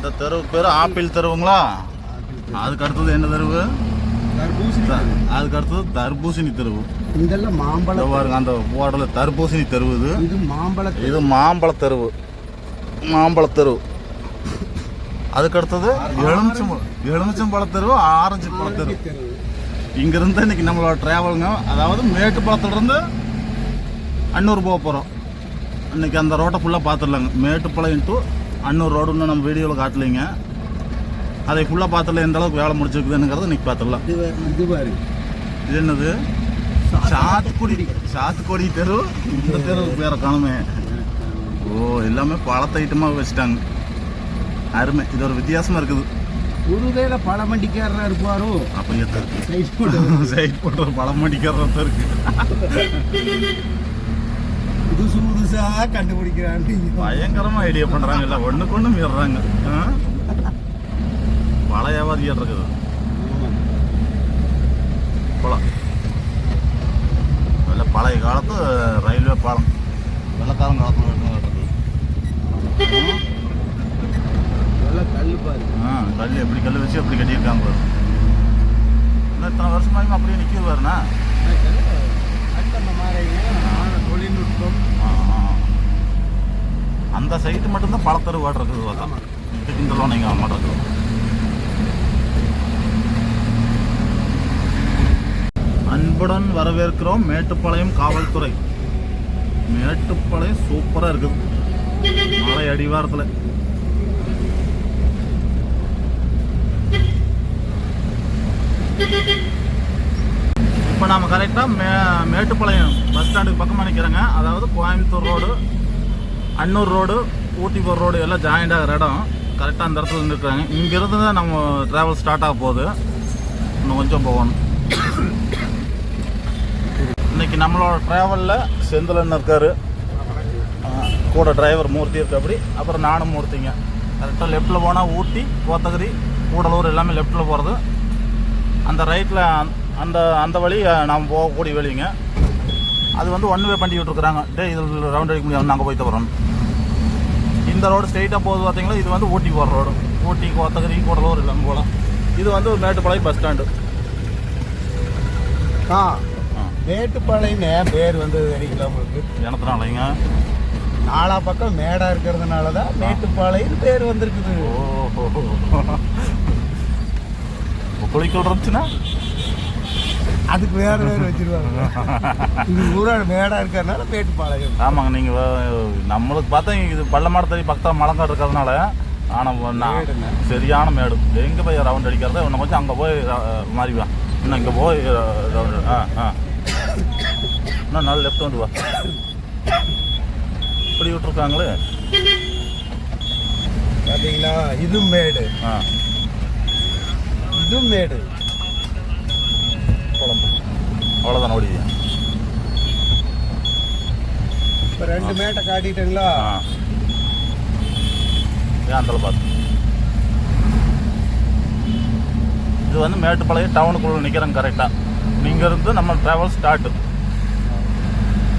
இந்த தெருவுக்கு பேர் ஆப்பிள் தெருவுங்களா? அதுக்கு அடுத்தது என்ன தெருவு? அதுக்கு அடுத்தது தர்பூசணி தெருவு. இதெல்லாம் இதோ மாம்பழம் பாருங்க அந்த போர்டில் தர்பூசணி தெருவு இது. இது மாம்பழ இது மாம்பழ தெருவு. மாம்பழ தெருவு அதுக்கு அடுத்தது எலுமிச்சம் எலுமிச்சம்பழ தெருவு ஆரஞ்சு பழ தெருவு. தெரு இங்கிருந்து இன்னைக்கு நம்மளோட டிராவலுங்க அதாவது மேட்டுப்பாளையத்துலேருந்து அன்னூர் போக போகிறோம் இன்னைக்கு அந்த ரோட்டை ஃபுல்லாக பார்த்துடலாங்க. மேட்டுப்பாளையம் டு அன்னூர் ரோடு இன்னும் நம்ம வீடியோவில் காட்டலைங்க. அதை ஃபுல்லாக பார்த்துல எந்த அளவுக்கு வேலை முடிச்சிருக்குதுங்கிறத இன்னைக்கு பார்த்துடலாம். இது பாரு, பாரு என்னது? சாத்துக்குடி. சாத்துக்குடி. தெரு? இந்த தெருவுக்கு வேற காணுமே. ஓ எல்லாமே பழத்த ஐட்டமாக வச்சுட்டாங்க. அருமை. இது ஒரு வித்தியாசமா இருக்குது. ஒருவேளை பழமண்டிக்காரரா இருப்பாரோ? அப்படியே சைட் போட்டு சைட் போட்டு ஒரு பழம் மடிக்கிறத இருக்கு. புதுசு புதுசா கண்டுபிடிக்கிறான்னு பயங்கரமா ஐடியா பண்றாங்க. இல்ல ஒண்ணுக்கு ஒண்ணு மீறுறாங்க ஆ? பழ வியாபாரியா இருக்குது. நல்ல பழைய காலத்து ரயில்வே பாலம். வெள்ளக்காரன் காலத்துல இருக்குது பாரு. ஆ கல் எப்படி கல் வச்சு எப்படி கட்டியிருக்காங்க பாரு. இன்னும் இத்தனை வருஷமாயும் அப்படியே நிற்கிது பாருண்ணா அந்த மாதிரி தொழில்நுட்பம் ஆ, ஆ. அந்த சைட்டு மட்டும்தான் பழத்தரு வாட் இருக்குது பார்த்தா. இதுக்கு இந்த லோன் மாட்டேங்குது அன்புடன் வரவேற்கிறோம் மேட்டுப்பாளையம் காவல்துறை. மேட்டுப்பாளையம் சூப்பராக இருக்குது. மலை அடிவாரத்தில். இப்போ நாம கரெக்டாக மே மேட்டுப்பாளையம் பஸ் ஸ்டாண்டுக்கு பக்கமாக நிற்கிறோங்க அதாவது கோயம்புத்தூர் ரோடு அன்னூர் ரோடு ஊட்டி போகிற ரோடு எல்லாம் ஜாயிண்ட் ஆகிற இடம். கரெக்டாக அந்த இடத்துல நிற்கிறாங்க இங்கேருந்து தான் நம்ம ட்ராவல் ஸ்டார்ட் ஆக போகுது. இன்னும் கொஞ்சம் போகணும். இன்னைக்கு நம்மளோட ட்ராவலில் செந்திலன் இருக்கார். கூட டிரைவர் மூர்த்தி இருக்கு அப்படி அப்புறம் நானும் மூர்த்திங்க. கரெக்டாக லெஃப்ட்டில் போனால் ஊட்டி கோத்தகிரி கூடலூர் எல்லாமே லெஃப்ட்டில் போகிறது அந்த ரைட்டில் அந்த அந்த வழி நாம் போகக்கூடிய வழிங்க. அது வந்து ஒன் வே பண்ணி விட்டுருக்குறாங்க. டே இதில் ரவுண்ட் அடிக்க முடியாது. நாங்கள் போய் தரோம் இந்த ரோடு ஸ்ட்ரெயிட்டாக போகுது பார்த்தீங்களா இது வந்து ஊட்டி போகிற ரோடு ஊட்டி கோத்தகிரி கூடலூர் எல்லாமே போகலாம் இது வந்து ஒரு மேட்டுப்பாளையம் பஸ் ஸ்டாண்டு ஆ மேட்டுப்பாளையம் ஏன் பேர் வந்தது தெரியுங்களா உங்களுக்கு? எனத்தினாலைங்க நாலா பக்கம் மேடா இருக்கிறதுனால தான் மேட்டுப்பாளையம் பேர் வந்திருக்குது. ஓஹோ. குளிக்கல் இருந்துச்சுன்னா? அதுக்கு வேற பேர் வச்சிருவாங்க. இது ஊரா மேடா இருக்கிறதுனால மேட்டுப்பாளையம் ஆமாங்க நீங்கள் நம்மளுக்கு பார்த்தா இது பள்ளமாடத்தறி பக்கத்தில் மலங்காடு இருக்கிறதுனால ஆனால் மேடுங்க. சரியான மேடு. எங்கே போய் ரவுண்ட் அடிக்கிறத இன்னும் கொஞ்சம் அங்கே போய் ர- மாறி வா. இன்னும் இங்கே போய் ரவுண்ட் ஆ ஆ. இன்னும் நாலு லெஃப்ட் வந்து வா. இப்படி விட்டுருக்காங்களே. பாத்தீங்களா? இது மேடு. ஆ. இது மேடு குழம்பு அவ்வளோதான் ஓடி இப்போ ரெண்டு மேட்டை காட்டிட்டீங்களா? அந்த பார்த்து இது வந்து மேட்டுப்பாளையம் டவுனுக்குள்ளே நிற்கிறேங்க கரெக்டாக இங்கேருந்து நம்ம ட்ராவல் ஸ்டார்ட்டு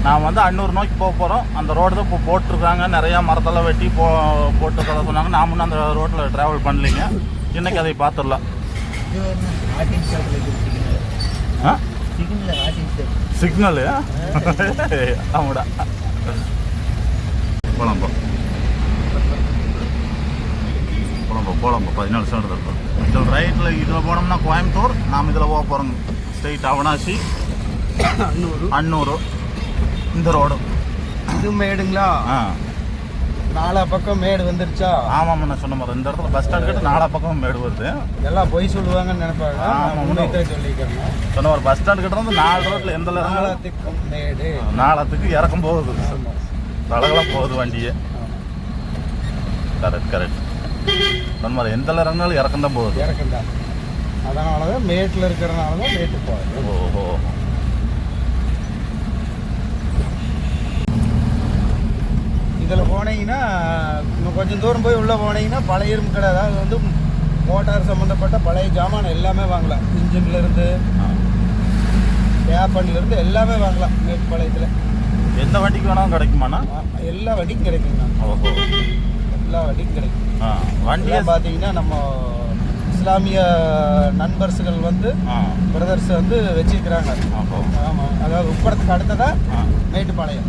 நான் வந்து அன்னூர் நோக்கி போக போகிறோம் அந்த ரோடு தான் இப்போ போட்டிருக்காங்க. நிறையா மரத்தெல்லாம் வெட்டி போ போட்டிருக்கறத சொன்னாங்க. முன்ன அந்த ரோட்டில் ட்ராவல் பண்ணலைங்க. இன்னைக்கு அதை பார்த்துடலாம். சிக்னலு ஆமாடா. போலாம் போ போலாம் போ போலாம் போ பதினாலு நிமிஷம் இருக்கும் இதில் ரைட்டில் இதில் போனோம்னா கோயம்புத்தூர் நாம் இதில் போக போகிறோங்க ஸ்ட்ரெயிட் அவனாசி அன்னூறு அன்னூர். இந்த ரோடு இது மேடுங்களா ஆ. நாலா பக்கம் மேடு வந்துருச்சா? ஆமாம் நான் சொன்ன மாதிரி. இந்த இடத்துல பஸ் ஸ்டாண்ட் கிட்ட நாலா பக்கம் மேடு வருது. எல்லாம் பொய் சொல்லுவாங்கன்னு நினைப்பாங்க. ஆமா, நான் உண்மையை சொல்லிக்கிறேன். சொன்ன ஒரு பஸ் ஸ்டாண்ட் கிட்ட இருந்து நாலு ரோட்டில் எந்த இடம் நாலாத்துக்கும் மேடு. நாளத்துக்கு இறக்கம் போகுது. தலகலாம் போகுது வண்டியே. கரெக்ட் கரெக்ட் சொன்ன மாதிரி எந்த இறங்கினாலும் இறக்கம் தான் போகுது. இறக்கம் தான் அதனால தான் மேட்டில் இருக்கிறனால தான் மேட்டு போகுது. ஓஹோ. இதில் போனீங்கன்னா இன்னும் கொஞ்சம் தூரம் போய் உள்ளே போனீங்கன்னா பழைய இரும்பு கடை அதாவது வந்து மோட்டார் சம்மந்தப்பட்ட பழைய ஜாமான் எல்லாமே வாங்கலாம். இன்ஜின்ல இருந்து ஏப்பன்ல இருந்து எல்லாமே வாங்கலாம் மேட்டுப்பாளையத்தில் எந்த வண்டிக்கு வேணாலும் கிடைக்குமாண்ணா? எல்லா வண்டியும் கிடைக்குங்கண்ணா. எல்லா வண்டியும் கிடைக்கும். வண்டியை பார்த்தீங்கன்னா நம்ம இஸ்லாமிய நண்பர்ஸுகள் வந்து பிரதர்ஸ் வந்து வச்சிருக்கிறாங்க. ஆமாம் அதாவது உப்படத்துக்கு அடுத்ததா ஆ. மேட்டுப்பாளையம்.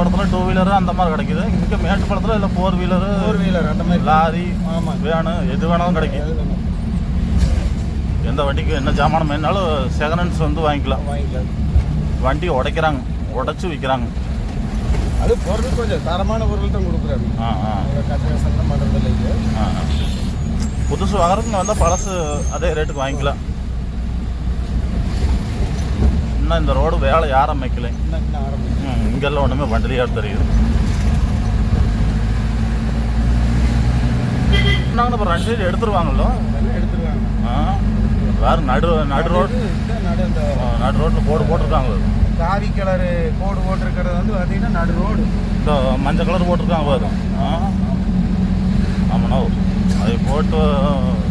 உப்படத்தில் டூ வீலரு அந்த மாதிரி கிடைக்குது. இங்கே மேட்டுப்பாளத்தில் இல்லை ஃபோர் வீலரு ஃபோர் வீலர் அந்த மாதிரி. லாரி ஆமாம் வேனு எது வேணாலும் கிடைக்கும் எந்த வண்டிக்கு என்ன ஜாமானம் வேணாலும் செகண்ட் ஹேண்ட்ஸ் வந்து வாங்கிக்கலாம். வாங்கிக்கலாம். வண்டி உடைக்கிறாங்க உடைச்சு விற்கிறாங்க அது பொருள் கொஞ்சம் தரமான பொருள் தான் கொடுக்குறாங்க. ஆ ஆ. கசகசம் பண்ணுறது இல்லை ஆ. புதுசு வாங்குறதுக்கு வந்தால் பழசு அதே ரேட்டுக்கு வாங்கிக்கலாம். இன்னும் இந்த ரோடு வேலை யாரும் வைக்கல இன்னும் இன்னும் ஆரம்பிச்சு ம், இங்கெல்லாம் ஒன்றுமே வண்டியாக தெரியுது நாங்கள் இப்போ ரெண்டு சைடு எடுத்துருவாங்களோ எடுத்துருவாங்க ஆ வேறு நடு நடு ரோடு நடு ரோட்டில் போர்டு போட்டிருக்காங்க. காவி கலரு கோடு போட்டிருக்கிறது வந்து பார்த்தீங்கன்னா நடு ரோடு இந்த மஞ்சள் கலர் போட்டிருக்காங்க பாரு. ஆ ஆமாண்ணா. அதை போட்டு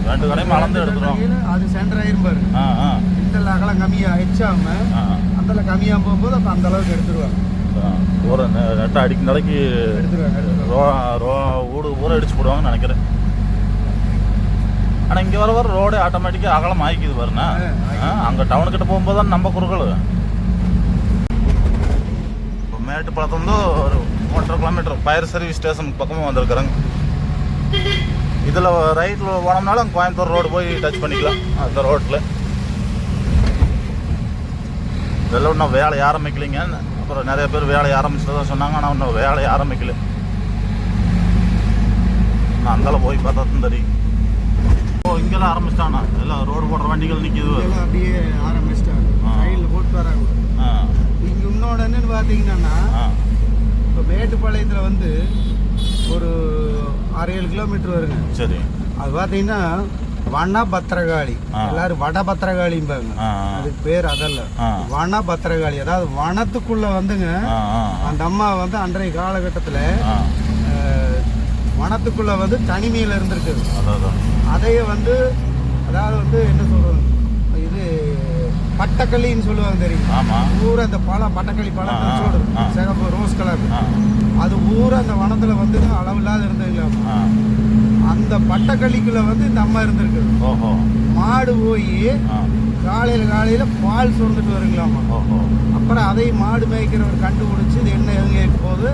ரெண்டு கடையும் அளந்து எடுத்துரும் அது சென்டர் ஆயிரும் பாரு. இந்த அகலம் கம்மியா ஹெச்சாம அந்த கம்மியாக போகும்போது அப்போ அந்த அளவுக்கு எடுத்துருவாங்க. ஒரு நெட்டை அடிக்க நாளைக்கு எடுத்துருவாங்க எடுத்துருவாங்க. ரோ ரோ ஊடு ஊற அடிச்சு போடுவாங்கன்னு நினைக்கிறேன். ஆனால் இங்கே வர வர ரோடு ஆட்டோமேட்டிக்காக அகலம் ஆயிக்குது பாருண்ணா. அங்கே டவுனுக்கிட்ட போகும்போது தான் நம்ம குறுக்கள் இப்போ மேட்டுப்பாளத்துலேருந்து ஒரு ஒன்றரை கிலோமீட்டர் ஃபயர் சர்வீஸ் ஸ்டேஷன் பக்கமாக வந்திருக்கிறேங்க. இதில் ரைட்டில் போனோம்னாலும் கோயம்புத்தூர் ரோடு போய் டச் பண்ணிக்கலாம். அந்த ரோட்டில். இதெல்லாம் இன்னும் வேலையை ஆரம்பிக்கலைங்க. அப்புறம் நிறைய பேர் வேலையை ஆரம்பிச்சதா சொன்னாங்க. ஆனால் இன்னும் வேலையை ஆரம்பிக்கல. நான் அந்தால போய் பார்த்தா தான் தெரியும். ஓ இங்கெல்லாம் ஆரம்பிச்சிட்டானா? எல்லாம் ரோடு போடுற வண்டிகள் நிற்கிது அப்படியே ஆரம்பிச்சிட்டாங்க. சைடில் போட்டு வராங்க. ஆ. இங்கே இன்னொன்று என்னன்னு பார்த்தீங்கன்னா இப்போ மேட்டுப்பாளையத்தில் வந்து ஒரு ஆறு ஏழு கிலோமீட்டர் வருங்க. சரி. அது பார்த்தீங்கன்னா வன பத்திரகாளி. எல்லாரும் வட பத்திரகாளிம்பாங்க அதுக்கு பேர் அதல்ல. வன பத்திரகாளி அதாவது வனத்துக்குள்ள வந்துங்க அந்த அம்மா வந்து அன்றைய காலகட்டத்தில் வனத்துக்குள்ள வந்து தனிமையில் இருந்திருக்குது. அதையே வந்து அதாவது வந்து என்ன சொல்றது? பட்டக்களின்னு சொல்லுவாங்க தெரியும்? ஆமாம் ஊரா அந்த பழம் பட்டக்களி ஆ, பழம் ஆ. சிகப்பு ரோஸ் கலர். அது ஊரா அந்த வனத்துல வந்து அளவில்லாத இருந்ததுங்களாம்? ஆ. அந்த பட்டக்களிக்குள்ள வந்து இந்த அம்மா இருந்திருக்குது. ஓஹோ. மாடு போய் காலையில காலையில பால் சுரந்துட்டு வருங்களாமா? அப்புறம் அதை மாடு மேய்க்கிறவர் கண்டுபிடிச்சு இது என்ன எங்க போது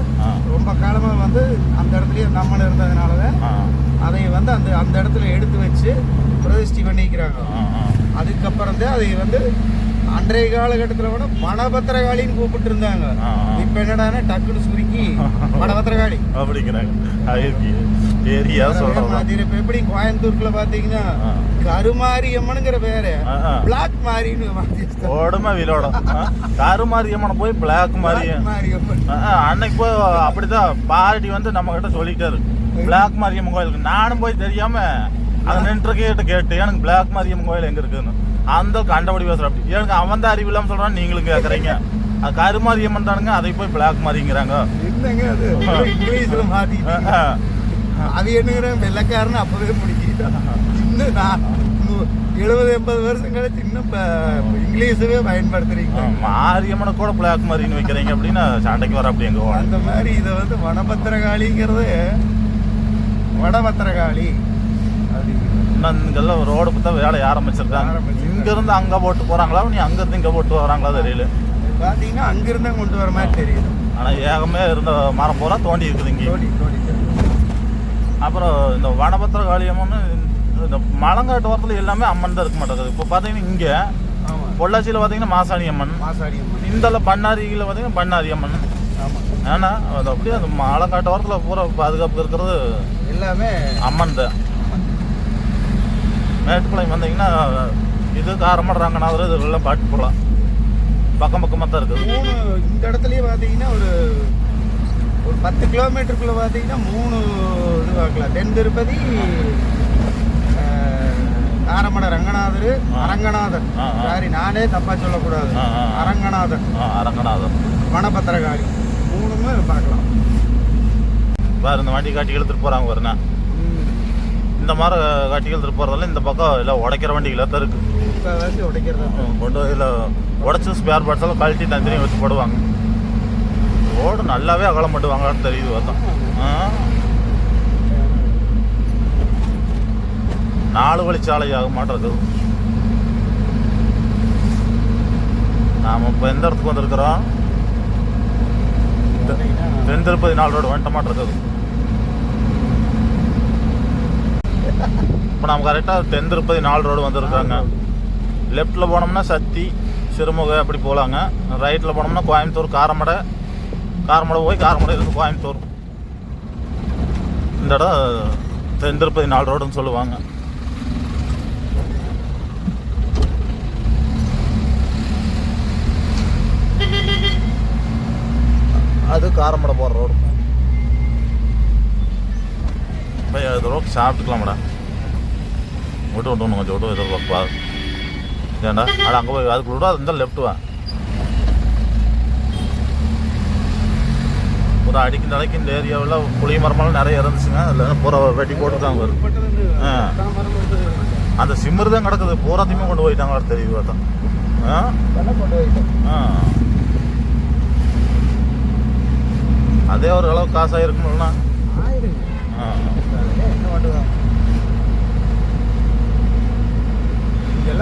ரொம்ப காலமா வந்து அந்த இடத்துலயே நம்மள இருந்ததுனாலதான் ஆ. அதை வந்து அந்த அந்த இடத்துல எடுத்து வச்சு பிரதிஷ்டி பண்ணிக்கிறாங்க. அதுக்கப்புறம் தான் அதை வந்து அன்றைய காலகட்டத்தில் கூட பணபத்திரகாளின்னு கூப்பிட்டு இருந்தாங்க. இப்போ என்னடான்னா டக்குன்னு சுருக்கி பணபத்திரகாளி அப்படிங்கிறாங்க. ஏரியா இப்போ எப்படி கோயம்புத்தூர்ல பார்த்தீங்கன்னா ஆ. கருமாரியம்மனுங்கிற பேரு. பிளாக் மாரின்னு. ஓடுமா வீலோட காரு மாரியம்மனை போய் பிளாக் மாரியம்மன். அன்னைக்கு போய் அப்படிதான் பாரடி வந்து நம்ம கிட்ட சொல்லிட்டாரு பிளாக் மாரியம்மன் கோயிலுக்கு. நானும் போய் தெரியாம அதை நின்று கேட்டு கேட்டு எனக்கு பிளாக் மாரியம்மன் கோயில் எங்க இருக்குன்னு. அந்த கண்டபடி பேசுற அப்படி. எனக்கு அவன் தான் அறிவு இல்லாம சொல்றான் நீங்களும் கேக்குறீங்க. அது கருமாரியம்மன் தானுங்க அதை போய் பிளாக் மாரிங்கிறாங்க என்னங்க அது? இங்கிலீஷ்ல ஆ, அது என்னங்கிற வெள்ளக்காரன் அப்பவே முடிக்கிட்டான் இன்னும் நான் எழுபது எண்பது வருஷம் கழிச்சு இன்னும் இப்ப இங்கிலீஷவே பயன்படுத்துறீங்க. மாரியம்மனை கூட பிளாக் மாரின்னு வைக்கிறீங்க அப்படின்னு சண்டைக்கு வர அப்படி எங்க அந்த மாதிரி இதை வந்து வனபத்திரகாளிங்கிறது வடபத்திரகாளி இங்கெல்லாம் ரோடு பார்த்தா வேலையை ஆரம்பிச்சிருக்காங்க. ஆரம்பிச்சிருக்காங்க. இங்க இருந்து அங்க போட்டு போறாங்களா? நீ அங்க இருந்து இங்க போட்டு வராங்களா தெரியல. பார்த்தீங்கன்னா அங்கிருந்தே கொண்டு வர மாதிரி தெரியுது. ஆனா ஏகமே இருந்த மரம் பூரா தோண்டி இருக்குது இங்கே அப்புறம் இந்த வனபத்திர காளியம்மன் இந்த மலங்காட்டு ஓரத்தில் எல்லாமே அம்மன் தான் இருக்க மாட்டேங்குது. இப்போ பார்த்தீங்கன்னா இங்கே பொள்ளாச்சியில் பார்த்தீங்கன்னா மாசாணி அம்மன். மாசாடி அம்மன் இந்தல பண்ணாரியில் பார்த்தீங்கன்னா பண்ணாரி அம்மன். ஆமாம் ஏன்னா அது அப்படியே அந்த மலங்காட்டு ஓரத்தில் பூரா பாதுகாப்பு இருக்கிறது எல்லாமே அம்மன் தான். மேட்டுப்பாளையம் வந்தீங்கன்னா இது காரமட ரங்கநாதர் இதெல்லாம் பாட்டு போகலாம் பக்கம் பக்கமாக தான் இருக்குது. மூணு இந்த இடத்துலயே பார்த்தீங்கன்னா ஒரு ஒரு பத்து கிலோமீட்டருக்குள்ள பார்த்தீங்கன்னா மூணு இது பார்க்கலாம். தென் திருப்பதி காரமட ரங்கநாதர். அரங்கநாதர். சாரி நானே தப்பா சொல்லக்கூடாது. அரங்கநாதர் அரங்கநாதர் வனபத்திரகாளி. மூணுமே பார்க்கலாம். வேறு இந்த வண்டி காட்டி இழுத்துட்டு போகிறாங்க பாருண்ணா. ம். இந்த மாதிரி காட்டி இழுத்துட்டு போகிறதால இந்த பக்கம் எல்லாம் உடைக்கிற வண்டிகள் தான் இருக்குது உடைக்கிறது? கொண்டு இதில் உடச்சி ஸ்பேர் பார்ட்ஸ் எல்லாம் கழட்டி தனித்தனியாக வச்சு போடுவாங்க. ரோடு நல்லாவே அகலம் பண்ணுவாங்கன்னு தெரியுது பார்த்தோம் நாலு வழிச்சாலை ஆக மாட்டிருக்குது நாம் இப்போ எந்த இடத்துக்கு வந்திருக்கிறோம்? தென் திருப்பதி நாலு ரோடு வந்துட்ட மாட்டிருக்குது இப்போ நம்ம கரெக்டாக தென் திருப்பதி நாலு ரோடு வந்துருக்காங்க லெஃப்ட்டில் போனோம்னா சத்தி சிறுமுகை அப்படி போகலாங்க ரைட்டில் போனோம்னா கோயம்புத்தூர் காரமடை. காரமடை போய் காரமடை இருந்து கோயம்புத்தூர். இந்த இடம் தென் திருப்பதி நாலு ரோடுன்னு சொல்லுவாங்க. அது காரமடை போகிற ரோடு போய் அது ரோடு விட்டு விட்டு கொஞ்சம் விட்டு எதிர்பார்ப்பா ஏண்டா அட அங்கே போய் அதுக்கு விட இருந்தால் லெஃப்ட்டுவேன் வா. ஒரு அடிக்கு நிலைக்கு இந்த ஏரியாவில் புளிய மரமெல்லாம் நிறைய இருந்துச்சுங்க. அதில் பூரா வெட்டி போட்டுருக்காங்க வரும் ஆ. அந்த சிம்மர் தான் கிடக்குது. பூராத்தையுமே கொண்டு போயிட்டாங்க தெரியுது பார்த்தா. ஆ? ஆ. அதே ஒரு அளவு காசாக இருக்கணும்னா ஆயிருங்க ஆ என்ன பண்ணுவாங்க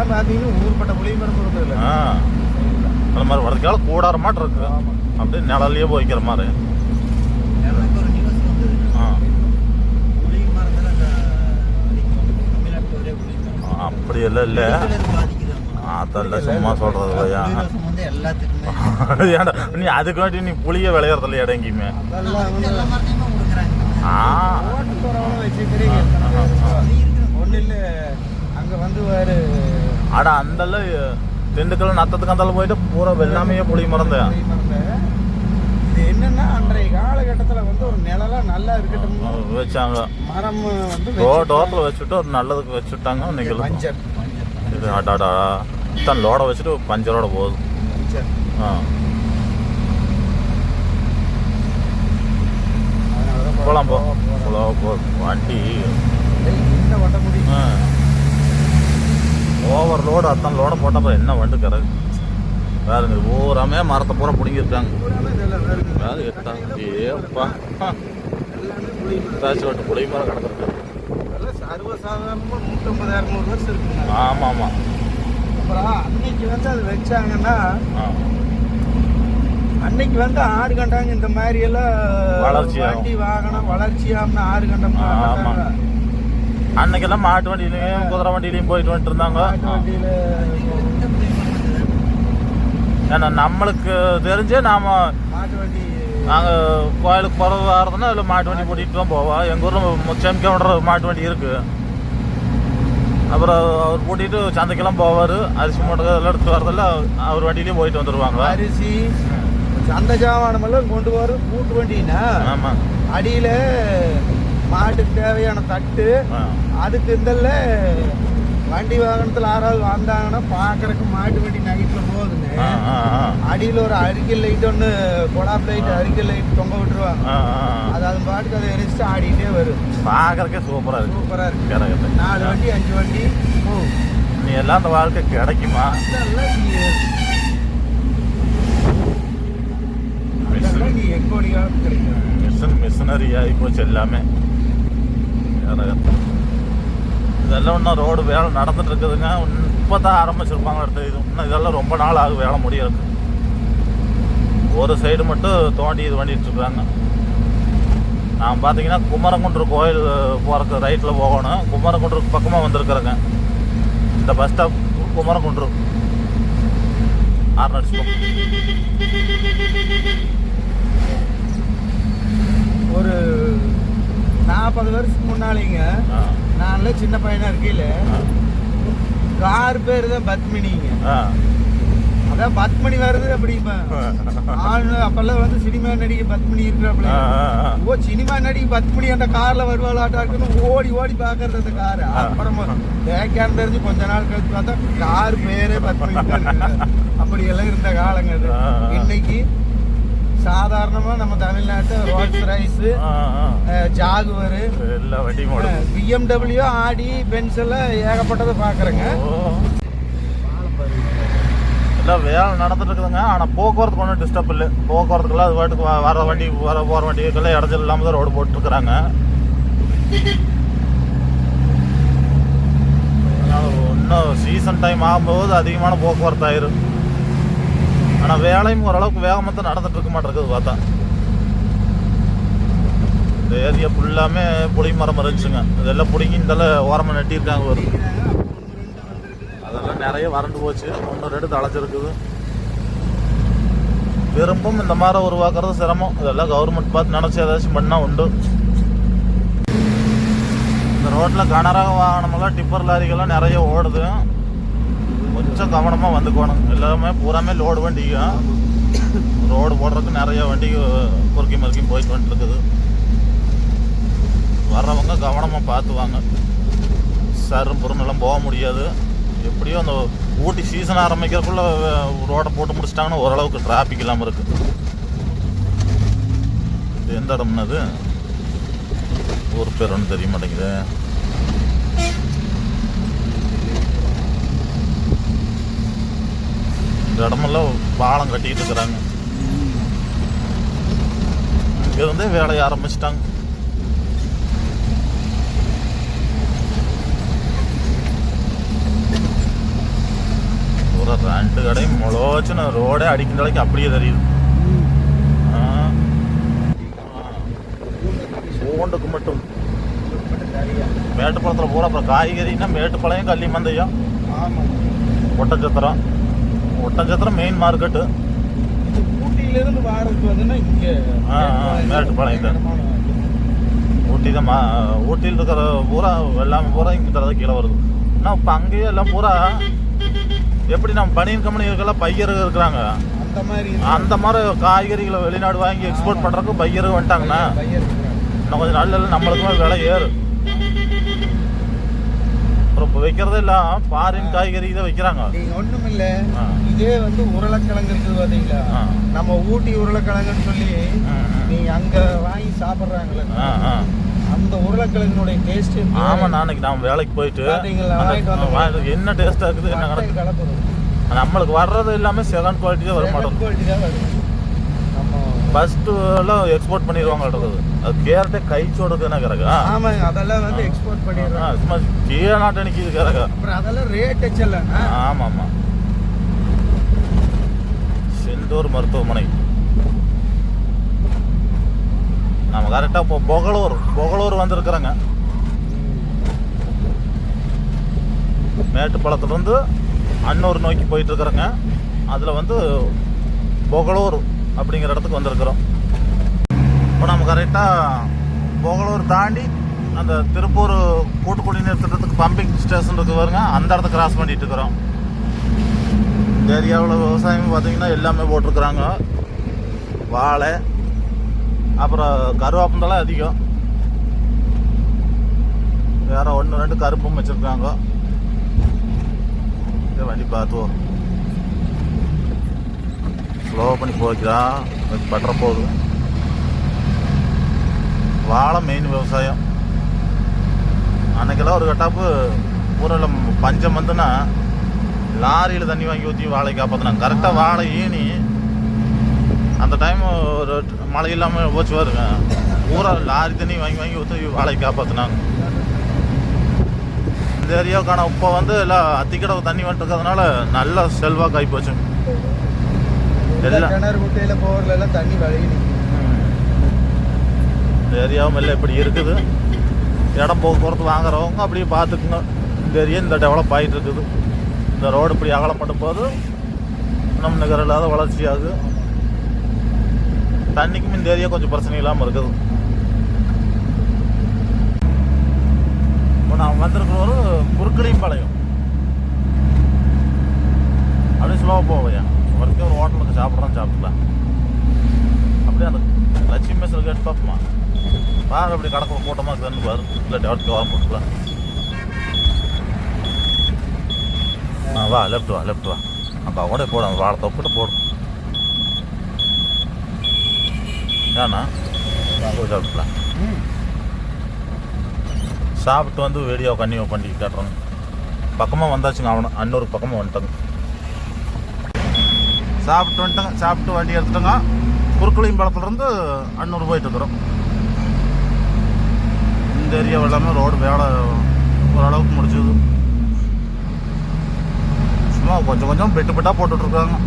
இதெல்லாம் பார்த்தீங்கன்னா ஊர்பட்ட மரம் கொடுக்குறது இல்லை ஆ. அந்த மாதிரி வரதுக்கால கூடார மாட்டம் இருக்கு. அப்படியே நிழலையே போய்க்கிற மாதிரி. அப்படி எல்லாம் இல்லை. அதெல்லாம் சும்மா சொல்றது இல்லையா? ஏன்டா நீ அதுக்கு வேண்டி நீ புளிய விளையாடுறது இல்லையா கொடுக்குறாங்க ஆ. ஒன்றும் இல்லை. அங்கே வந்து வேறு அட அந்தெல்லாம் திண்டுக்கல் நத்தத்துக்கு அந்தால போயிட்டு பூரா வெள்ளாமையே புளி மறந்தேன். இது என்னன்னா அன்றைய காலகட்டத்தில் வந்து ஒரு நல்லா இருக்கட்டும். வச்சாங்க. மரம் வந்து ரோட்டோரத்தில் வச்சுட்டு ஒரு நல்லதுக்கு வச்சுட்டாங்க இன்னைக்கு பஞ்சர் இது அடாடா தான் லோட வச்சுட்டு பஞ்சரோட போகுது. ஆ. போகலாம் போ. போகலாம், போ. வண்டி. என்ன முடியும். ஓவர் லோடு அத்தனை லோட போட்டால் அப்புறம் என்ன வண்டு கறகு வேறுங்க பூராமே மரத்தை பூரா பிடிங்கிருக்காங்க. வேறு எட்டாங்க ஏப்பா. தாச்சி வட்டு புளி மரம் கிடக்குறது இதெல்லாம் சர்வசாதாரணமா நூற்றம்பது இரநூறு வருஷம் இருக்குங்க ஆமாம் ஆமாம் அப்புறம் அன்னைக்கு வந்து அது வச்சாங்கன்னா அன்னைக்கு வந்து ஆடு கண்டாங்க இந்த மாதிரி எல்லாம் வளர்ச்சியாகும். வண்டி வாகனம் வளர்ச்சியாம்னு ஆடு கண்டம். அன்னைக்கெல்லாம் மாட்டு வண்டியிலையும் குதிரை வண்டியிலையும் போயிட்டு வந்துட்டு இருந்தாங்க ஏன்னா நம்மளுக்கு தெரிஞ்சே நாம நாங்கள் கோயிலுக்கு போகிறது வரதுன்னா அதில் மாட்டு வண்டி கூட்டிகிட்டு தான் போவோம். எங்கள் ஊரில் முச்சமிக்க விடுற மாட்டு வண்டி இருக்குது அப்புறம் அவர் கூட்டிகிட்டு சந்தைக்கெல்லாம் போவார். அரிசி மூட்டை இதெல்லாம் எடுத்து வரதில்ல அவர் வண்டியிலையும் போயிட்டு வந்துடுவாங்க அரிசி சந்தை ஜாமானம் எல்லாம் கொண்டு வர கூட்டு வண்டினா ஆமாம் அடியில மாட்டுக்கு தேவையான தட்டு. அதுக்கு இந்தல்ல வண்டி வாகனத்துல யாராவது வந்தாங்கன்னா பாக்குறதுக்கு மாட்டு வண்டி ஆ ஆ அடியில ஒரு அரிக்கல் லைட் ஒன்று கொடாப் லைட் அரிக்கல் லைட் தொங்க விட்டுருவாங்க. அது அது பாட்டுக்கு அதை எரிச்சு ஆடிட்டே வரும். பார்க்கறக்கே சூப்பராக இருக்கு. சூப்பரா இருக்கு. கிடக்குது நாலு வண்டி அஞ்சு வண்டி நீ எல்லாம் அந்த வாழ்க்கை கிடைக்குமா? மிஷினரி ஆகி போச்சு எல்லாமே. கிடக்குது. இதெல்லாம் இன்னும் ரோடு வேலை நடந்துட்டு இருக்குதுங்க. இப்போ தான் ஆரம்பிச்சிருப்பாங்க அடுத்து. இது இன்னும் இதெல்லாம் ரொம்ப நாள் ஆகும் வேலை முடியறதுக்கு. ஒரு சைடு மட்டும் தோண்டி இது பண்ணிட்டு இருக்காங்க. நான் பார்த்தீங்கன்னா குமரங்குன்று கோயில் போகிறக்கு ரைட்டில் போகணும். குமரங்குன்றுக்கு பக்கமாக வந்திருக்கிறேங்க. இந்த பஸ் ஸ்டாப் குமரங்குன்று. ஆர்னடிச்சு ஒரு நாற்பது வருஷத்துக்கு முன்னாலேங்க ஆ. நான்ல சின்ன பையனா இருக்கையில கார் பேர் தான் பத்மினிங்க அதான் பத்மினி வருது அப்படிம்பா. ஆளு அப்பெல்லாம் வந்து சினிமா நடிகை பத்மினி இருக்கிறாப்புல. ஓ சினிமா நடிகை பத்மினி அந்த கார்ல வருவாளாட்டா இருக்குன்னு ஓடி ஓடி பாக்குறது அந்த கார். அப்புறம் தேக்கான்னு தெரிஞ்சு கொஞ்ச நாள் கழிச்சு பார்த்தா கார் பேரே பத்மினி. அப்படி எல்லாம் இருந்த காலங்க அது. ஆ, ஆ. இன்னைக்கு சாதாரணமா நம்ம தமிழ்நாட்டு ரோல்ஸ் ரைஸ். ஜாகுவர் எல்லா வண்டியும் பிஎம்டபிள்யூ ஆடி பென்ஸ் எல்லாம் ஏகப்பட்டதை பாக்குறேங்க. எல்லாம் வேலை நடந்துட்டு இருக்குதுங்க. ஆனால் போக்குவரத்துக்கு ஒன்றும் டிஸ்டர்ப் இல்லை. போக்குவரத்துக்கெல்லாம் அது பாட்டுக்கு வ- வர வண்டி வர போகிற வண்டிக்கெல்லாம் இடஞ்சல் இல்லாமல் தான் ரோடு போட்டுருக்குறாங்க சீசன் டைம் ஆகும்போது அதிகமான போக்குவரத்து ஆயிரும். ஆனால் வேலையும் ஓரளவுக்கு வேகமாக தான் நடந்துட்டு இருக்க மாட்டேங்குது பார்த்தா. இந்த ஏரியா ஃபுல்லாமே புளி மரம் இருந்துச்சுங்க. இதெல்லாம் பிடிங்கி இதெல்லாம் ஓரமாக நட்டியிருக்காங்க ஒரு அதெல்லாம் நிறைய வறண்டு போச்சு. ஒன்று ரெண்டு தழைச்சிருக்குது விரும்பும் இந்த மாதிரி உருவாக்குறது சிரமம். இதெல்லாம் கவர்மெண்ட் பார்த்து நினச்சி ஏதாச்சும் பண்ணால் உண்டு. இந்த ரோட்டில் கனரக வாகனமெல்லாம் டிப்பர் லாரிகள்லாம் நிறைய ஓடுது. கொஞ்சம் கவனமாக வந்துக்கணும். எல்லாமே பூராமே லோடு வண்டிக்கும் ரோடு போடுறதுக்கு நிறைய வண்டி குறுக்கி மறுக்கி போயிட்டு வந்துட்டுருக்குது வர்றவங்க கவனமாக பார்த்துவாங்க சரும் பொருளெல்லாம் போக முடியாது. எப்படியோ அந்த ஊட்டி சீசன் ஆரம்பிக்கிறதுக்குள்ள ரோடை போட்டு முடிச்சிட்டாங்கன்னா ஓரளவுக்கு டிராஃபிக் இல்லாமல் இருக்கு. இது எந்த இடம்னது அது? ஊர் பேர் ஒன்றும் தெரிய மாட்டேங்குது. இந்த இடமெல்லாம் பாலம் கட்டிட்டு இருக்கிறாங்க. இங்கிருந்தே வேலையை ஆரம்பிச்சிட்டாங்க. ஒரு ரெண்டு கடையும் முளோச்சுன்னு ரோடே அடிக்கிற அளவுக்கு அப்படியே தெரியுது. பூண்டுக்கு மட்டும். மேட்டுப்பாளத்தில் பூரா அப்புறம் காய்கறின்னா மேட்டுப்பாளையம் கள்ளிமந்தையம் ஆமாம். ஒட்டஞ்சத்திரம் மெயின் மார்க்கெட்டு இது ஊட்டியிலிருந்து வாரதுக்கு வந்துன்னா இங்கே மேட்டுப்பாளையம். ஊட்டி தான் மா ஊட்டியில் இருக்கிற பூரா எல்லாமே பூரா இங்கே தரது கீழே வருது. ஆனால் இப்போ அங்கேயே எல்லாம் பூரா எப்படி நம்ம பனியன் கம்பெனிகளுக்கெல்லாம் பையர் இருக்கிறாங்க. அந்த மாதிரி அந்த மாதிரி காய்கறிகளை வெளிநாடு வாங்கி எக்ஸ்போர்ட் பண்ணுறதுக்கு பையர் வந்துட்டாங்கண்ணா இன்னும் கொஞ்சம் நாளில் நம்மளுக்குமே விலை ஏறு. அப்புறம் இப்போ வைக்கிறதே இல்லை பாரின் காய்கறி தான் வைக்கிறாங்க. நீங்க ஒண்ணும் இல்ல. இதே வந்து உருளைக்கிழங்கு இருக்குது பாத்தீங்களா? ஆ. நம்ம ஊட்டி உருளைக்கிழங்குன்னு சொல்லி ம், ம். நீங்க அங்க வாங்கி சாப்பிடுறாங்களே அந்த உருளைக்கிழங்கினுடைய டேஸ்ட் ஆமாம் நாளைக்கு நான் வேலைக்கு போயிட்டு என்ன டேஸ்ட்டாக இருக்குது என்ன நம்மளுக்கு வர்றது எல்லாமே செகண்ட் குவாலிட்டி தான் வர மாட்டேங்குது குவாலிட்டி தான் வருது. நம்ம ஃபர்ஸ்ட்டு எல்லாம் எக்ஸ்போர்ட் பண்ணிடுவாங்க அது கேரட்டே கை சோடுதுன்னா கிடக்கா ஆமாங்க அதெல்லாம் வந்து எக்ஸ்போர்ட் பண்ணிடுறாங்க. சும்மா கீழே நாட்டு நிற்கிது கிடக்கா அப்புறம் அதெல்லாம் ரேட் வச்சலன்னா ஆமாம் ஆமாம் செந்தூர் மருத்துவமனை. நம்ம கரெக்டாக இப்போ பொகலூர் பொகலூர் வந்திருக்கிறோங்க. மேட்டுப்பாளத்துலேருந்து அன்னூர் நோக்கி போயிட்டு இருக்கிறோங்க. அதில் வந்து பொகலூர் அப்படிங்கிற இடத்துக்கு வந்திருக்கிறோம். இப்போ நம்ம கரெக்டாக பொகலூர் தாண்டி அந்த திருப்பூர் கூட்டு குடிநீர் திட்டத்துக்கு பம்பிங் ஸ்டேஷன் இருக்கு பாருங்க. அந்த இடத்த கிராஸ் பண்ணிட்டு இருக்கிறோம். இந்த ஏரியாவில் விவசாயம் பார்த்தீங்கன்னா எல்லாமே போட்டிருக்குறாங்க. வாழை அப்புறம் கருவேப்பந்தலை அதிகம். வேற ஒன்று ரெண்டு கருப்பும் வச்சுருக்காங்க. வண்டி பார்த்துவோம் ஸ்லோ பண்ணி போய்க்கலாம் பற்ற போகுது. வாழை மெயின் விவசாயம். அன்னைக்கெல்லாம் ஒரு கட்டாப்பு ஊரில் பஞ்சம் வந்துன்னா லாரியில் தண்ணி வாங்கி ஊற்றி வாழை காப்பாற்றினாங்க கரெக்டாக வாழை ஈனி அந்த டைம் ஒரு மழை இல்லாமல் போச்சு வருங்க ஊரா லாரி தண்ணி வாங்கி வாங்கி ஊற்றி வாழை காப்பாற்றினாங்க இந்த ஏரியாவுக்கான இப்போ வந்து எல்லாம் அத்திக்கடவு தண்ணி வந்துட்டு இருக்கிறதுனால நல்லா செல்வாக்கு போச்சு. எல்லாம். கிணறு குட்டையில போறதுல எல்லாம் தண்ணி வழி இந்த ஏரியாவும் எல்லாம் இப்படி இருக்குது. இடம் போக்குவரத்து வாங்குறவங்க அப்படியே பார்த்துக்குங்க. இந்த ஏரியா இந்த டெவலப் ஆகிட்டு இருக்குது இந்த ரோடு இப்படி அகலப்படும் போது நம்ம நிகர இல்லாத வளர்ச்சியாகுது தண்ணிக்கும் இந்த ஏரியா கொஞ்சம் பிரச்சனை இல்லாமல் இருக்குது. இப்போ நான் வந்திருக்கிற ஒரு குறுக்களையும் பாளையம். அப்படியே ஸ்லோவாக போவையா வரைக்கும் ஒரு ஹோட்டலுக்கு சாப்பிட்றோம் சாப்பிட்டுக்கலாம் அப்படியே அந்த லட்சுமி மெஸ்ஸில் கேட்டு பார்ப்போமா? பாரு அப்படி கடக்கிற கூட்டமாக இருக்குதுன்னு பாரு. இல்லை டெவலப்க்கு வர போட்டுக்கலாம் ஆ வா லெஃப்ட் வா லெஃப்ட் வா. அப்போ கூட போடு அந்த வாழை தொப்பிட்டு போடும் ஏன்னா போய் சாப்பிட்டுலாம் சாப்பிட்டு வந்து வீடியோ கன்னியூ பண்ணி கேட்டுறோம். பக்கமாக வந்தாச்சுங்க அவனை அன்னூறு பக்கமாக வந்துட்டாங்க. சாப்பிட்டு வந்துட்டோங்க. சாப்பிட்டு வண்டி எடுத்துட்டோங்க. குறுக்குளியும் பழத்துலேருந்து அன்னூறு போயிட்டு இருக்கிறோம். இந்த ஏரியா எல்லாமே ரோடு வேலை ஓரளவுக்கு முடிச்சுது சும்மா கொஞ்சம் கொஞ்சம் பெட்டு பெட்டாக போட்டுட்ருக்காங்க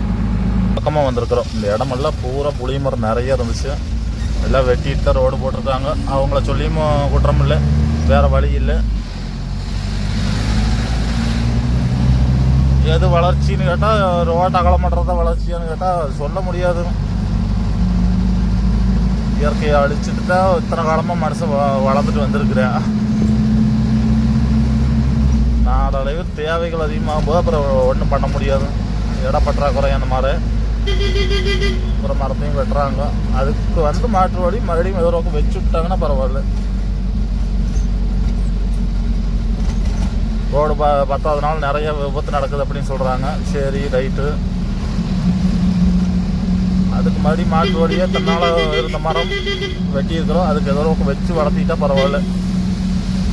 பக்கமாக வந்திருக்கிறோம். இந்த இடமெல்லாம் பூரா புளிய மரம் நிறைய இருந்துச்சு. எல்லாம் வெட்டிட்டு தான் ரோடு போட்டிருக்காங்க. அவங்கள சொல்லியும் குற்றம் இல்லை. வேறு வழி இல்லை. எது வளர்ச்சின்னு கேட்டால் ரோட் அகலம் பண்ணுறதா வளர்ச்சியான்னு கேட்டால் சொல்ல முடியாது. இயற்கையை அழிச்சிட்டு தான் இத்தனை காலமாக மனுஷன் வ- வளர்ந்துட்டு வந்திருக்கிறேன். நாளடைவு தேவைகள் அதிகமாகும் போது அப்புறம் ஒன்றும் பண்ண முடியாது. இட பற்றாக்குறை அந்த மாதிரி. அப்புறம் மரத்தையும் வெட்டுறாங்க. அதுக்கு வந்து மாற்று வழி மறுபடியும் ஏதோ வச்சு விட்டாங்கன்னா பரவாயில்ல. ரோடு ப பத்தாவது நாள் நிறைய விபத்து நடக்குது அப்படின்னு சொல்கிறாங்க சரி ரைட்டு அதுக்கு மாதிரி மாட்டு வழியே தன்னால் இருந்த மரம் வெட்டி இருக்கிறோம் அதுக்கு ஏதோ வச்சு வளர்த்திட்டா பரவாயில்ல.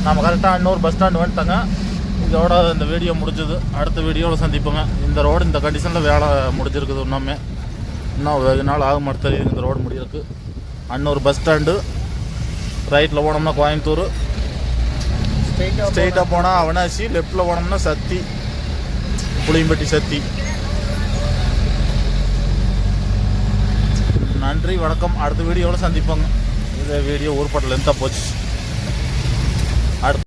நம்ம கரெக்டாக இன்னொரு பஸ் ஸ்டாண்டு வந்துட்டாங்க. இதோட இந்த வீடியோ முடிஞ்சது. அடுத்த வீடியோவில் சந்திப்போங்க. இந்த ரோடு இந்த கண்டிஷனில் வேலை முடிஞ்சிருக்குது இன்னுமே. இன்னும் வெகு நாள் ஆகும் மட்டும் தெரியுது இந்த ரோடு முடியிருக்கு அன்னூர் பஸ் ஸ்டாண்டு ரைட்டில் போனோம்னா கோயம்புத்தூர். ஸ்ட்ரெயிட்டாக போனால் அவனாசி லெஃப்ட்டில் போனோம்னா சத்தி. புளியம்பட்டி சத்தி. நன்றி வணக்கம். அடுத்த வீடியோவில் சந்திப்போங்க. இந்த வீடியோ ஊர்பட்ட லென்த்தாக போச்சு.